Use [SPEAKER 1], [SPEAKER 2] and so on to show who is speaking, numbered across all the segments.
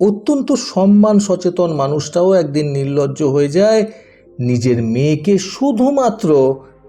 [SPEAKER 1] অত্যন্ত সম্মান সচেতন মানুষটাও একদিন নির্লজ্জ হয়ে যায় নিজের মেয়েকে শুধুমাত্র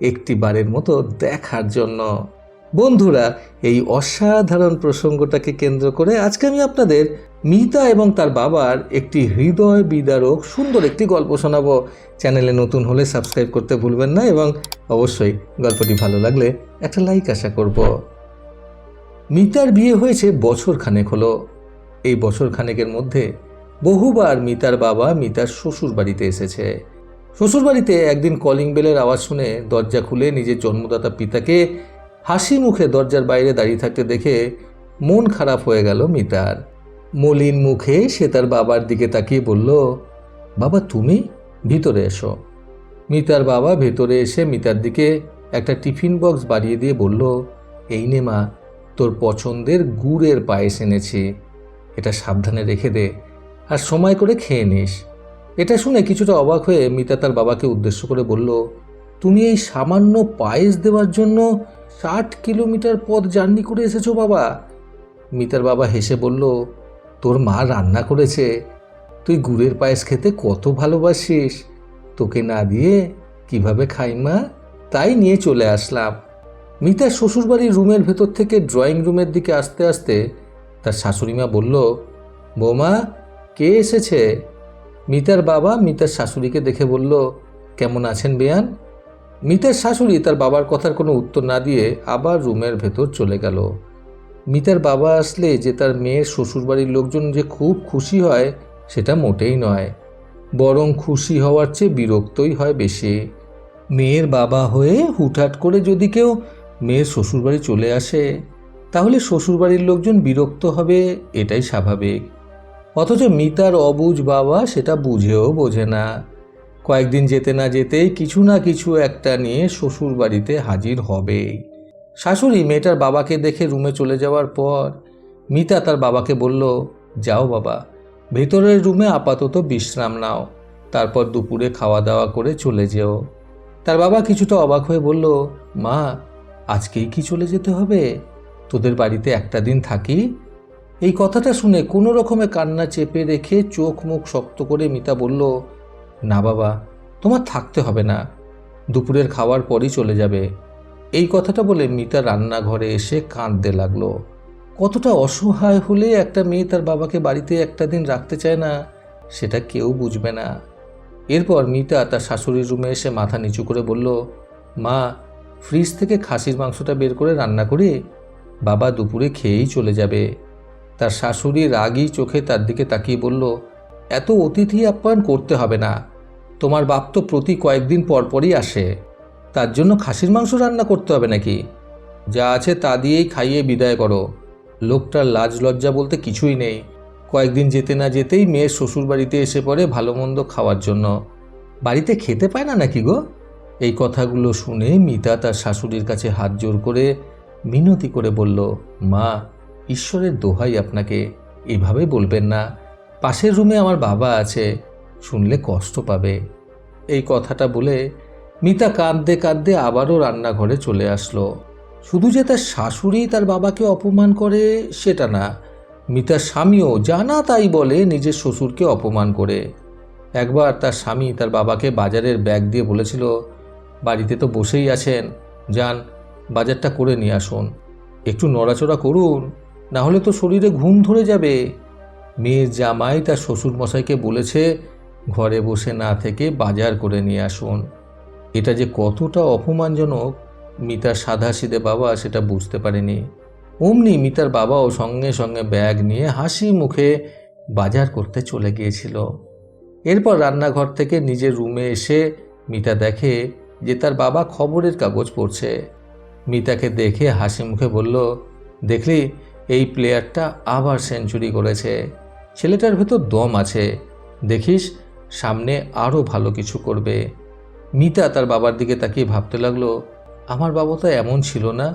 [SPEAKER 1] একটি বারের মতো দেখার জন্য। বন্ধুরা, এই অসাধারণ প্রসঙ্গটাকে কেন্দ্র করে আজকে আমি আপনাদের মিতা এবং তার বাবার একটি হৃদয় বিদারক সুন্দর একটি গল্প শোনাবো। চ্যানেলে নতুন হলে সাবস্ক্রাইব করতে ভুলবেন না এবং অবশ্যই গল্পটি ভালো লাগলে একটা লাইক আশা করব। মিতার বিয়ে হয়েছে বছর খানেক হলো। এই বছর খানেকের মধ্যে বহুবার মিতার বাবা মিতার শ্বশুর বাড়িতে এসেছে। শ্বশুর বাড়িতে একদিন কলিং বেলের আওয়াজ শুনে দরজা খুলে নিজের জন্মদাতা পিতাকে হাসি মুখে দরজার বাইরে দাঁড়িয়ে থাকতে দেখে মন খারাপ হয়ে গেল মিতার। মলিন মুখে সে তার বাবার দিকে তাকিয়ে বলল, বাবা, তুমি? ভিতরে এসো। মিতার বাবা ভেতরে এসে মিতার দিকে একটা টিফিন বক্স বাড়িয়ে দিয়ে বলল, এই নে মা, তোর পছন্দের গুড়ের পায়েস এনেছি। এটা সাবধানে রেখে দে আর সময় করে খেয়ে নিস। এটা শুনে কিছুটা অবাক হয়ে মিতা তার বাবাকে উদ্দেশ্য করে বলল, তুমি এই সামান্য পায়েস দেওয়ার জন্য ষাট কিলোমিটার পথ জার্নি করে এসেছ বাবা। মিতার বাবা হেসে বলল, তোর মা রান্না করেছে। তুই গুড়ের পায়েস খেতে কত ভালোবাসিস। তোকে না দিয়ে কীভাবে খাই মা? তাই নিয়ে চলে আসলাম। মিতা শ্বশুরবাড়ির রুমের ভেতর থেকে ড্রয়িং রুমের দিকে আসতে আসতে তার শাশুড়িমা বলল, বৌমা, কে এসেছে? মিতার বাবা মিতার শাশুড়িকে দেখে বলল, কেমন আছেন বেয়ান? মিতার শাশুড়ি তার বাবার কথার কোনো উত্তর না দিয়ে আবার রুমের ভেতর চলে গেল। মিতার বাবা আসলে যে তার মেয়ের শ্বশুরবাড়ির লোকজন যে খুব খুশি হয়, সেটা মোটেই নয়। বরং খুশি হওয়ার চেয়ে বিরক্তই হয় বেশি। মেয়ের বাবা হয়ে হুটহাট করে যদি কেউ মেয়ের শ্বশুরবাড়ি চলে আসে তাহলে শ্বশুরবাড়ির লোকজন বিরক্ত হবে, এটাই স্বাভাবিক। অথচ মিতার অবুঝ বাবা সেটা বুঝেও বোঝে না। কয়েকদিন যেতে না যেতেই কিছু না কিছু একটা নিয়ে শ্বশুর বাড়িতে হাজির হবেই। শাশুড়ি মেয়েটার বাবাকে দেখে রুমে চলে যাওয়ার পর মিতা তার বাবাকে বলল, যাও বাবা, ভেতরের রুমে আপাতত বিশ্রাম নাও, তারপর দুপুরে খাওয়া দাওয়া করে চলে যেও। তার বাবা কিছুটা অবাক হয়ে বলল, মা, আজকেই কি চলে যেতে হবে? তোদের বাড়িতে একটা দিন থাকি? এই কথাটা শুনে কোনো রকমে কান্না চেপে রেখে চোখ মুখ শক্ত করে মিতা বলল, না বাবা, তোমার থাকতে হবে না। দুপুরের খাওয়ার পরই চলে যাবে। এই কথাটা বলে মিতা রান্নাঘরে এসে কাঁদতে লাগল। কতটা অসহায় হলে একটা মেয়ে তার বাবাকে বাড়িতে একটা দিন রাখতে চায় না, সেটা কেউ বুঝবে না। এরপর মিতা তার শাশুড়ির রুমে এসে মাথা নিচু করে বলল, মা, ফ্রিজ থেকে খাসির মাংসটা বের করে রান্না করি? বাবা দুপুরে খেয়েই চলে যাবে। তার শাশুড়ি রাগী চোখে তার দিকে তাকিয়ে বলল, এত অতিথি আপ্যায়ন করতে হবে না। তোমার বাপ তো প্রতি কয়েকদিন পরপরই আসে। তার জন্য খাসির মাংস রান্না করতে হবে নাকি? যা আছে তা দিয়েই খাইয়ে বিদায় করো। লোকটার লাজ লজ্জা বলতে কিছুই নেই। কয়েকদিন যেতে না যেতেই মেয়ের শ্বশুর বাড়িতে এসে পড়ে ভালো মন্দ খাওয়ার জন্য। বাড়িতে খেতে পায় না নাকি গো? এই কথাগুলো শুনে মিতা তার শাশুড়ির কাছে হাত জোর করে মিনতি করে বলল, মা, ঈশ্বরের দোহাই আপনাকে এভাবে বলবেন না। পাশের রুমে আমার বাবা আছে, শুনলে কষ্ট পাবে। এই কথাটা বলে মিতা কাঁদতে কাঁদতে আবারও রান্নাঘরে চলে আসলো। শুধু যে তার শাশুড়ি তার বাবাকে অপমান করে, সেটা না। মিতার স্বামীও জানা তাই বলে নিজের শ্বশুরকে অপমান করে। একবার তার স্বামী তার বাবাকে বাজারের ব্যাগ দিয়ে বলেছিল, বাড়িতে তো বসেই আছেন, যান বাজারটা করে নিয়ে আসুন। একটু নড়াচড়া করুন, না হলে তো শরীরে ঘুম ধরে যাবে। মেয়ের জামাই তার শ্বশুর মশাইকে বলেছে, ঘরে বসে না থেকে বাজার করে নিয়ে আসুন। এটা যে কতটা অপমানজনক, মিতার সাদা সিদে বাবা সেটা বুঝতে পারেনি। অমনি মিতার বাবাও সঙ্গে সঙ্গে ব্যাগ নিয়ে হাসি মুখে বাজার করতে চলে গিয়েছিল। এরপর রান্নাঘর থেকে নিজের রুমে এসে মিতা দেখে যে তার বাবা খবরের কাগজ পড়ছে। মিতাকে দেখে হাসি মুখে বলল, দেখলি, এই প্লেয়ারটা আবার সেঞ্চুরি করেছে। ছেলেটার ভেতর দম আছে। দেখিস, সামনে আরও ভালো কিছু করবে। মিতা তার বাবার দিকে তাকিয়ে ভাবতে লাগল, আমার বাবা তো এমন ছিল না।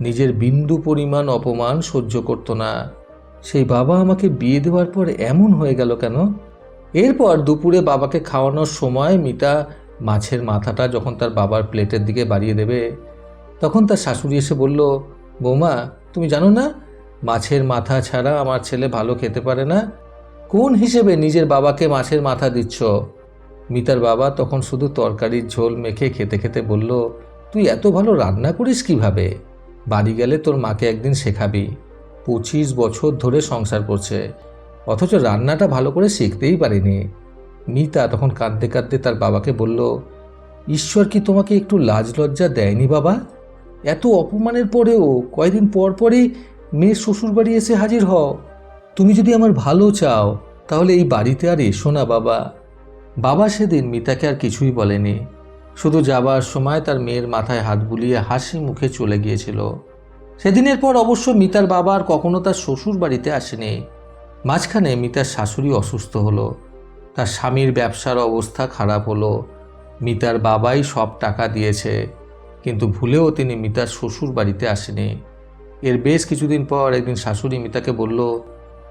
[SPEAKER 1] নিজের বিন্দু পরিমাণ অপমান সহ্য করতো না। সেই বাবা আমাকে বিয়ে দেওয়ার পর এমন হয়ে গেল কেন? এরপর দুপুরে বাবাকে খাওয়ানোর সময় মিতা মাছের মাথাটা যখন তার বাবার প্লেটের দিকে বাড়িয়ে দেবে তখন তার শাশুড়ি এসে বলল, বৌমা, তুমি জানো না, মাছের মাথা ছাড়া আমার ছেলে ভালো খেতে পারে না? কোন হিসেবে নিজের বাবাকে মাছের মাথা দিচ্ছ? মিতার বাবা তখন শুধু তরকারির ঝোল মেখে খেতে খেতে বলল, তুই এত ভালো রান্না করিস কীভাবে? বাড়ি গেলে তোর মাকে একদিন শেখাবি। পঁচিশ বছর ধরে সংসার করছে। অথচ রান্নাটা ভালো করে শিখতেই পারিনি। মিতা তখন কাঁদতে কাঁদতে তার বাবাকে বলল, ঈশ্বর কি তোমাকে একটু লাজ লজ্জা দেয়নি বাবা? এত অপমানের পরেও কয়দিন পর পরই মেয়ের শ্বশুরবাড়ি এসে হাজির হও। তুমি যদি আমার ভালো চাও, তাহলে এই বাড়িতে আর এসো না, বাবা। বাবা সেদিন মিতাকে আর কিছুই বলেনি। শুধু যাবার সময় তার মেয়ের মাথায় হাত বুলিয়ে হাসি মুখে চলে গিয়েছিল। সেদিনের পর অবশ্য মিতার বাবা আর কখনো তার শ্বশুর বাড়িতে আসেনি। মাঝখানে মিতার শাশুড়ি অসুস্থ হলো। তার স্বামীর ব্যবসার অবস্থা খারাপ হলো। মিতার বাবাই সব টাকা দিয়েছে। কিন্তু ভুলেও তিনি মিতার শ্বশুর বাড়িতে আসেনি। এর বেশ কিছুদিন পর একদিন শাশুড়ি মিতাকে বলল,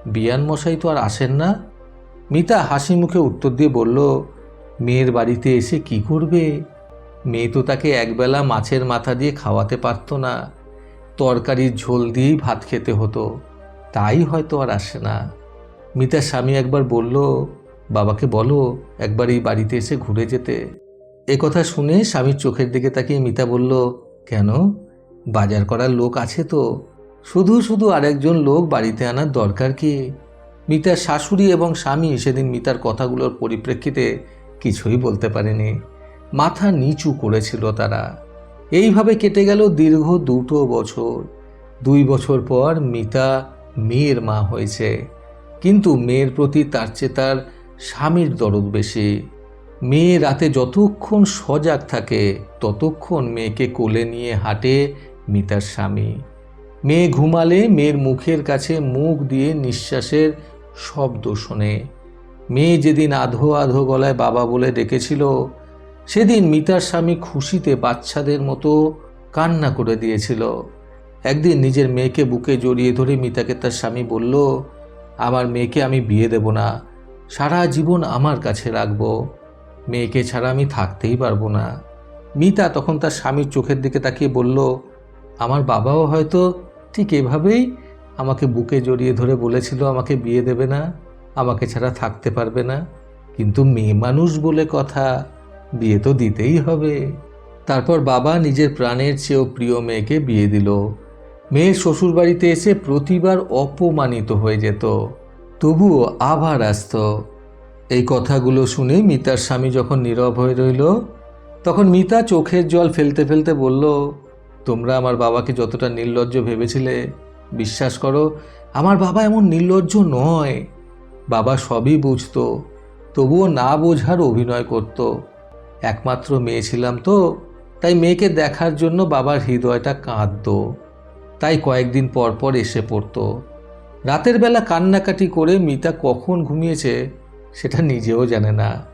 [SPEAKER 1] বিয়ান মশাই তো আর আসেন না? মিতা হাসি মুখে উত্তর দিয়ে বলল, মেয়ের বাড়িতে এসে কি করবে? মেয়ে তো তাকে একবেলা মাছের মাথা দিয়ে খাওয়াতে পারতো না। তরকারির ঝোল দিয়েই ভাত খেতে হতো। তাই হয়তো আর আসে না। মিতার স্বামী একবার বলল, বাবাকে বলো একবার এই বাড়িতে এসে ঘুরে যেতে। এ কথা শুনে স্বামীর চোখের দিকে তাকিয়ে মিতা বলল, কেন? বাজার করার লোক আছে তো। শুধু শুধু আরেকজন লোক বাড়িতে আনার দরকার কি? মিতার শাশুড়ি এবং স্বামী সেদিন মিতার কথাগুলোর পরিপ্রেক্ষিতে কিছুই বলতে পারেনি। মাথা নিচু করেছিল তারা। এইভাবে কেটে গেল দীর্ঘ দুটো বছর। দুই বছর পর মিতা মেয়ের মা হয়েছে। কিন্তু মেয়ের প্রতি তার চেয়ে তার স্বামীর দরদ বেশি। মেয়ে রাতে যতক্ষণ সজাগ থাকে, ততক্ষণ মেয়েকে কোলে নিয়ে হাঁটে মিতার স্বামী। মেয়ে ঘুমালে মেয়ের মুখের কাছে মুখ দিয়ে নিঃশ্বাসের শব্দ শোনে। মেয়ে যেদিন আধো আধো গলায় বাবা বলে ডেকেছিল, সেদিন মিতার স্বামী খুশিতে বাচ্চাদের মতো কান্না করে দিয়েছিল। একদিন নিজের মেয়েকে বুকে জড়িয়ে ধরে মিতাকে তার স্বামী বলল, আমার মেয়েকে আমি বিয়ে দেব না, সারা জীবন আমার কাছে রাখব। মেয়েকে ছাড়া আমি থাকতেই পারব না। মিতা তখন তার স্বামীর চোখের দিকে তাকিয়ে বলল, আমার বাবাও হয়তো ঠিক এভাবেই আমাকে বুকে জড়িয়ে ধরে বলেছিল আমাকে বিয়ে দেবে না, আমাকে ছাড়া থাকতে পারবে না। কিন্তু মেয়ে মানুষ বলে কথা, বিয়ে তো দিতেই হবে। তারপর বাবা নিজের প্রাণের চেয়েও প্রিয় মেয়েকে বিয়ে দিল। মেয়ের শ্বশুরবাড়িতে এসে প্রতিবার অপমানিত হয়ে যেত, তবুও আবার আসতো। এই কথাগুলো শুনে মিতার স্বামী যখন নীরব হয়ে রইল, তখন মিতা চোখের জল ফেলতে ফেলতে বলল, তোমরা আমার বাবাকে যতটা নির্লজ্জ ভেবেছিলে, বিশ্বাস করো, আমার বাবা এমন নির্লজ্জ নয়। বাবা সবই বুঝতো, তবুও না বোঝার অভিনয় করত। একমাত্র মেয়ে ছিলাম তো, তাই মেয়েকে দেখার জন্য বাবার হৃদয়টা কাঁদত। তাই কয়েকদিন পর পর এসে পড়তো। রাতের বেলা কান্নাকাটি করে মিতা কখন ঘুমিয়েছে সেটা নিজেও জানে না।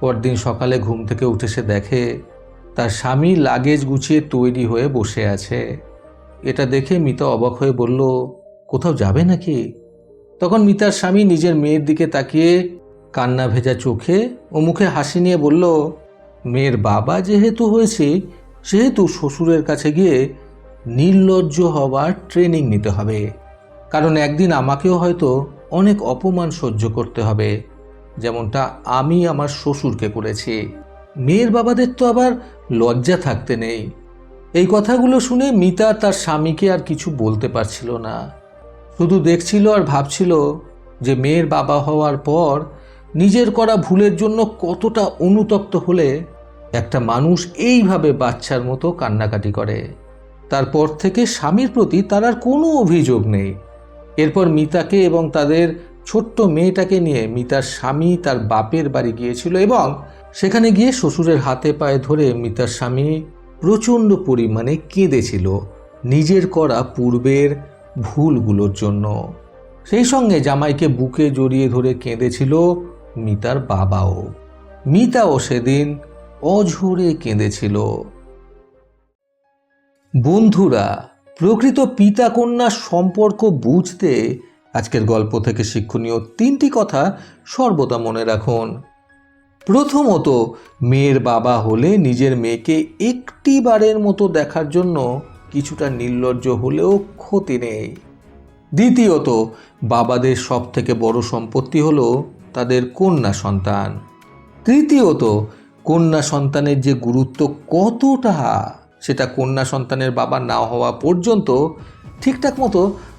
[SPEAKER 1] পরদিন সকালে ঘুম থেকে উঠে সে দেখে তার স্বামী লাগেজ গুছিয়ে তৈরি হয়ে বসে আছে। এটা দেখে মিতা অবাক হয়ে বলল, কোথাও যাবে নাকি? তখন মিতার স্বামী নিজের মেয়ের দিকে তাকিয়ে কান্না ভেজা চোখে ও মুখে হাসি নিয়ে বলল, মেয়ের বাবা যেহেতু হয়েছে, সেহেতু শ্বশুরের কাছে গিয়ে নির্লজ্জ হওয়ার ট্রেনিং নিতে হবে। কারণ একদিন আমাকেও হয়তো অনেক অপমান সহ্য করতে হবে। যেমনটা আমি আমার শ্বশুরকে করেছি মেয়ের বাবাদের তো আবার লজ্জা থাকতে নেই। এই কথাগুলো শুনে মিতা তার স্বামীকে আর কিছু বলতে পারছিল না। শুধু দেখছিল আর ভাবছিল যে মেয়ের বাবা হওয়ার পর নিজের করা ভুলের জন্য কতটা অনুতপ্ত হলে একটা মানুষ এইভাবে বাচ্চার মতো কান্নাকাটি করে। তারপর থেকে স্বামীর প্রতি তার আর কোনো অভিযোগ নেই। এরপর মিতাকে এবং তাদের ছোট্ট মেয়েটাকে নিয়ে মিতার স্বামী তার বাপের বাড়ি গিয়েছিল এবং সেখানে গিয়ে শ্বশুরের হাতে পায়ে ধরে মিতার স্বামী প্রচণ্ড পরিমাণে কেঁদেছিল নিজের করা পূর্বের ভুলগুলোর জন্য। সেই সঙ্গে জামাইকে বুকে জড়িয়ে ধরে কেঁদেছিল মিতার বাবাও। মিতাও সেদিন অঝরে কেঁদেছিল। বন্ধুরা, প্রকৃত পিতা কন্যার সম্পর্ক বুঝতে আজকের গল্প থেকে শিক্ষণীয় তিনটি কথা সর্বদা মনে রাখুন। প্রথমত, মেয়ের বাবা হলে নিজের মেয়েকে একটি বারের মতো দেখার জন্য কিছুটা নির্লজ্জ হলেও ক্ষতি নেই। দ্বিতীয়ত, বাবাদের সব থেকে বড় সম্পত্তি হলো তাদের কন্যা সন্তান। তৃতীয়ত, কন্যা সন্তানের যে গুরুত্ব কতটা, সেটা কন্যা সন্তানের বাবা না হওয়া পর্যন্ত ঠিকঠাক মতো